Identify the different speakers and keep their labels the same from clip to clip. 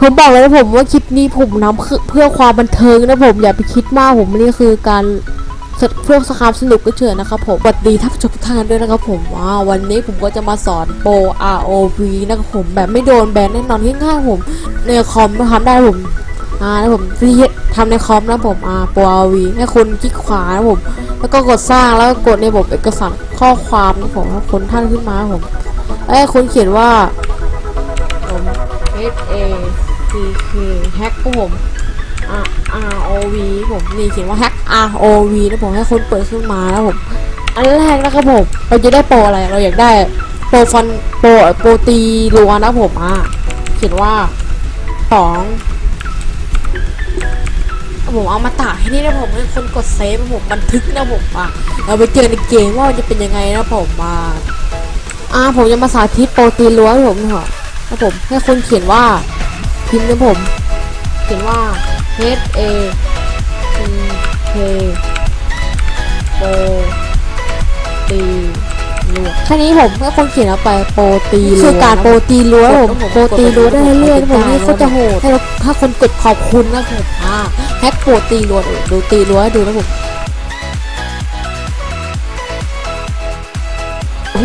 Speaker 1: ผมบอกเลยนะผมว่าคลิปนี้ผมนำเพื่อความบันเทิงนะผมอย่าไปคิดมากผมนี่คือการเพื่อสคามสนุกก็เชิญนะครับผมสวัสดีท่านผู้ชมทุกท่านด้วยนะครับผมว้าววันนี้ผมก็จะมาสอนโปร ROV นะครับผมแบบไม่โดนแบนแน่นอนง่ายๆผมในคอมทำได้ผมอ่าแล้วผมที่ทำในคอมนะผมอ่าโปร ROV ให้คุณคลิกขวานะผมแล้วก็กดสร้างแล้วก็กดในระบบเอกสารข้อความนะผมคนท่านขึ้นมาผมแล้คุณเขียนว่าผม H A C K hack ครับผม R R O V ผมนี่เขียนว่า hack R O V นะผมให้คนเปิดขึ้นมาแล้วผม อันแรกนะครับผม เราจะได้โปรอะไรเราอยากได้โปรฟันโปรโปรตีรัวนะผมอะเขียนว่าสองผมเอามาตากให้นี่นะผมให้คนกดเซฟผมบันทึกนะผมอะเราไปเจอในเกมว่ามันจะเป็นยังไงนะผมมาอ่าผมจะมาสาธิตโปรตีนล้วนให้ผมเถอะนะผมให้คนเขียนว่า พิมพ์นะผม เขียนว่า H A C K โปรตีล้วนแค่นี้ผมให้คนเขียนเอาไปโปรตีล้วนคือการโปรตีล้วนผมโปรตีล้วนได้เรื่อยๆผมนี่ก็จะโหดให้เราถ้าคนกดขอบคุณนะผมอ่าแฮกโปรตีล้วนเออดูตีล้วนให้ดูนะผม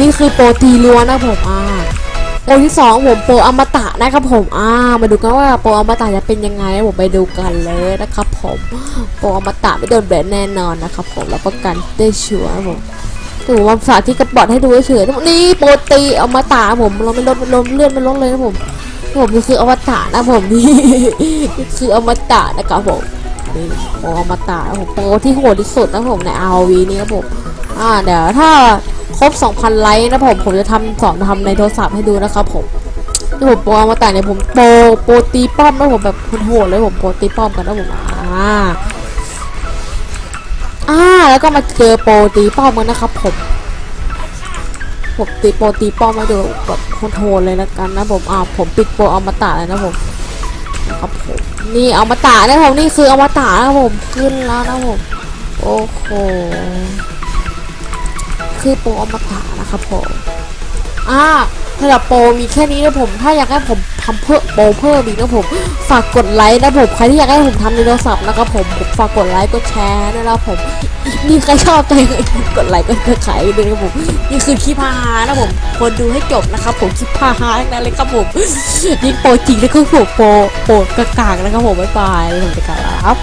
Speaker 1: นี่คือโปรตีล้วนนะผมอ่า โปรที่สองผมโปรอมตะนะครับผมอ่ามาดูกันว่าโปรอมตะจะเป็นยังไงผมไปดูกันเลยนะครับผมโปรอมตะไม่โดนแบนแน่นอนนะครับผมรับประกันได้ชัวร์ผมถือว่าสาธิตกระบอดให้ดูเฉยๆนี่โปรตีอมตะผมเราไม่ลดลดเลื่อนไม่ลดเลยนะผมผมนี่คืออมตะนะผมนี่คืออมตะนะครับผมนี่โปรอมตะนะผมโปรที่โหดที่สุดนะผมใน RV นี่ครับผมอ่าเดี๋ยวถ้า ครบ 2,000 ไลค์นะผม ผมจะทำสอนทำในโทรศัพท์ให้ดูนะครับผมที่ผมโปรมาแต่เนี่ยผมโปรโปรตีป้อมนะผมแบบโหดเลยผมโปรตีป้อมกันนะผมอ่าอ่าแล้วก็มาเจอโปรตีป้อมกันนะครับผมผมตีโปรตีป้อมมาดูแบบโหดเลยละกันนะผมอ่าผมปิดโปรอมาตะเลยนะผมนะครับผมนี่อมาตะนะผมนี่คืออมาตะนะผมขึ้นแล้วนะผมโอ้โห คือโปรอมตะนะครับผมอ่าสำหรับโปรมีแค่นี้นะผม ถ้าอยากให้ผมทำเพิ่มโปรเพิ่มอีกนะผม ฝากกดไลค์นะผม ใครที่อยากให้ผมทำในโทรศัพท์นะครับผม ผมฝากกดไลค์ กดแชร์ด้วยนะผม นี่ใครชอบใจกดไลค์ก็ขายด้วยนะผม นี่คือคลิปฮานะผมคนดูให้จบนะครับผม คลิปฮาๆทั้งนั้นเลยครับผม นี่โปรจริงแล้วก็โปรโปรโปรกากนะครับผม บ๊ายบาย ผมจะกลับแล้วครับ